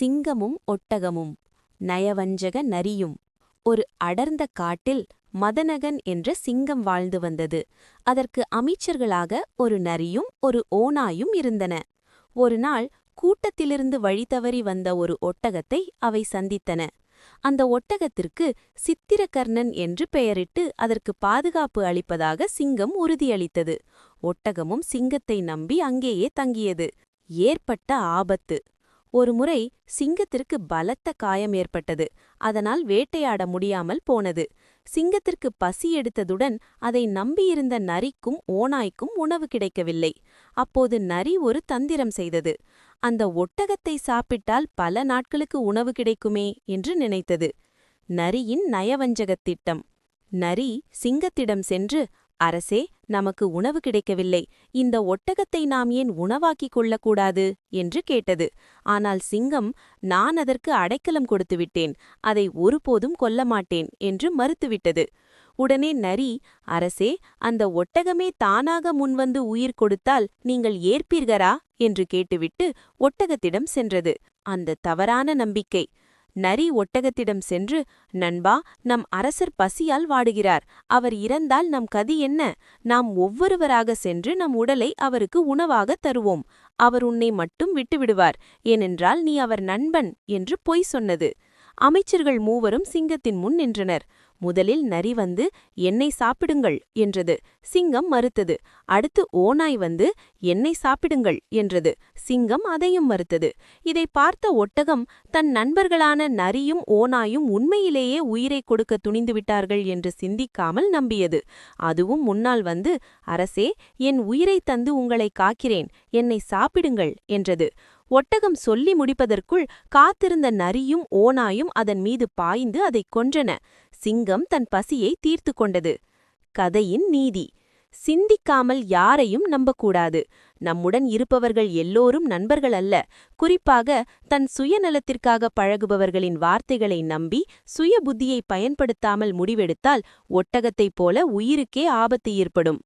சிங்கமும் ஒட்டகமும் நயவஞ்சக நரியும். ஒரு அடர்ந்த காட்டில் மதனகன் என்ற சிங்கம் வாழ்ந்து வந்தது. அதற்கு அமைச்சர்களாக ஒரு நரியும் ஒரு ஓனாயும் இருந்தன. ஒருநாள் கூட்டத்திலிருந்து வழி தவறி வந்த ஒரு ஒட்டகத்தை அவை சந்தித்தன. அந்த ஒட்டகத்திற்கு சித்திரகர்ணன் என்று பெயரிட்டு அதற்கு பாதுகாப்பு அளிப்பதாக சிங்கம் உறுதியளித்தது. ஒட்டகமும் சிங்கத்தை நம்பி அங்கேயே தங்கியது. ஏற்பட்ட ஆபத்து. ஒருமுறை சிங்கத்திற்கு பலத்த காயம் ஏற்பட்டது. அதனால் வேட்டையாட முடியாமல் போனது. சிங்கத்திற்கு பசி எடுத்ததுடன் அதை நம்பியிருந்த நரிக்கும் ஓநாய்க்கும் உணவு கிடைக்கவில்லை. அப்போது நரி ஒரு தந்திரம் செய்தது. அந்த ஒட்டகத்தை சாப்பிட்டால் பல நாட்களுக்கு உணவு கிடைக்குமே என்று நினைத்தது. நரியின் நயவஞ்சகத் திட்டம். நரி சிங்கத்திடம் சென்று அரசே நமக்கு உணவு கிடைக்கவில்லை. இந்த ஒட்டகத்தை நாம் ஏன் உணவாக்கிக் கொள்ளக்கூடாது? என்று கேட்டது. ஆனால் சிங்கம் நான் அதற்கு அடைக்கலம் கொடுத்துவிட்டேன் அதை ஒருபோதும் கொல்ல மாட்டேன் என்று மறுத்துவிட்டது உடனே நரி அரசே அந்த ஒட்டகமே தானாக முன்வந்து உயிர் கொடுத்தால் நீங்கள் ஏற்பீர்களா? என்று கேட்டுவிட்டு ஒட்டகத்திடம் சென்றது. அந்த தவறான நம்பிக்கை. நரி ஒட்டகத்திடம் சென்று நண்பா நம் அரசர் பசியால் வாடுகிறார். அவர் இறந்தால் நம் கதி என்ன? நாம் ஒவ்வொருவராக சென்று நம் உடலை அவருக்கு உணவாக தருவோம். அவர் உன்னை மட்டும் விட்டுவிடுவார். ஏனென்றால் நீ அவர் நண்பன் என்று பொய் சொன்னது. அமைச்சர்கள் மூவரும் சிங்கத்தின் முன் நின்றனர். முதலில் நரி வந்து என்னை சாப்பிடுங்கள் என்றது. சிங்கம் மறுத்தது. அடுத்து ஓநாய் வந்து என்னை சாப்பிடுங்கள் என்றது. சிங்கம் அதையும் மறுத்தது. இதை பார்த்த ஒட்டகம் தன் நண்பர்களான நரியும் ஓநாயும் உண்மையிலேயே உயிரை கொடுக்க துணிந்துவிட்டார்கள் என்று சிந்திக்காமல் நம்பியது. அதுவும் முன்னால் வந்து அரசே என் உயிரை தந்து உங்களை காக்கிறேன். என்னை சாப்பிடுங்கள் என்றது. ஒட்டகம் சொல்லி முடிப்பதற்குள் காத்திருந்த நரியும் ஓனாயும் அதன் மீது பாய்ந்து அதைக் கொன்றன. சிங்கம் தன் பசியை தீர்த்து கொண்டது. கதையின் நீதி. சிந்திக்காமல் யாரையும் நம்பக்கூடாது. நம்முடன் இருப்பவர்கள் எல்லோரும் நண்பர்கள் அல்ல. குறிப்பாக தன் சுயநலத்திற்காக பழகுபவர்களின் வார்த்தைகளை நம்பி சுய புத்தியை பயன்படுத்தாமல் முடிவெடுத்தால் ஒட்டகத்தைப் போல உயிருக்கே ஆபத்து ஏற்படும்.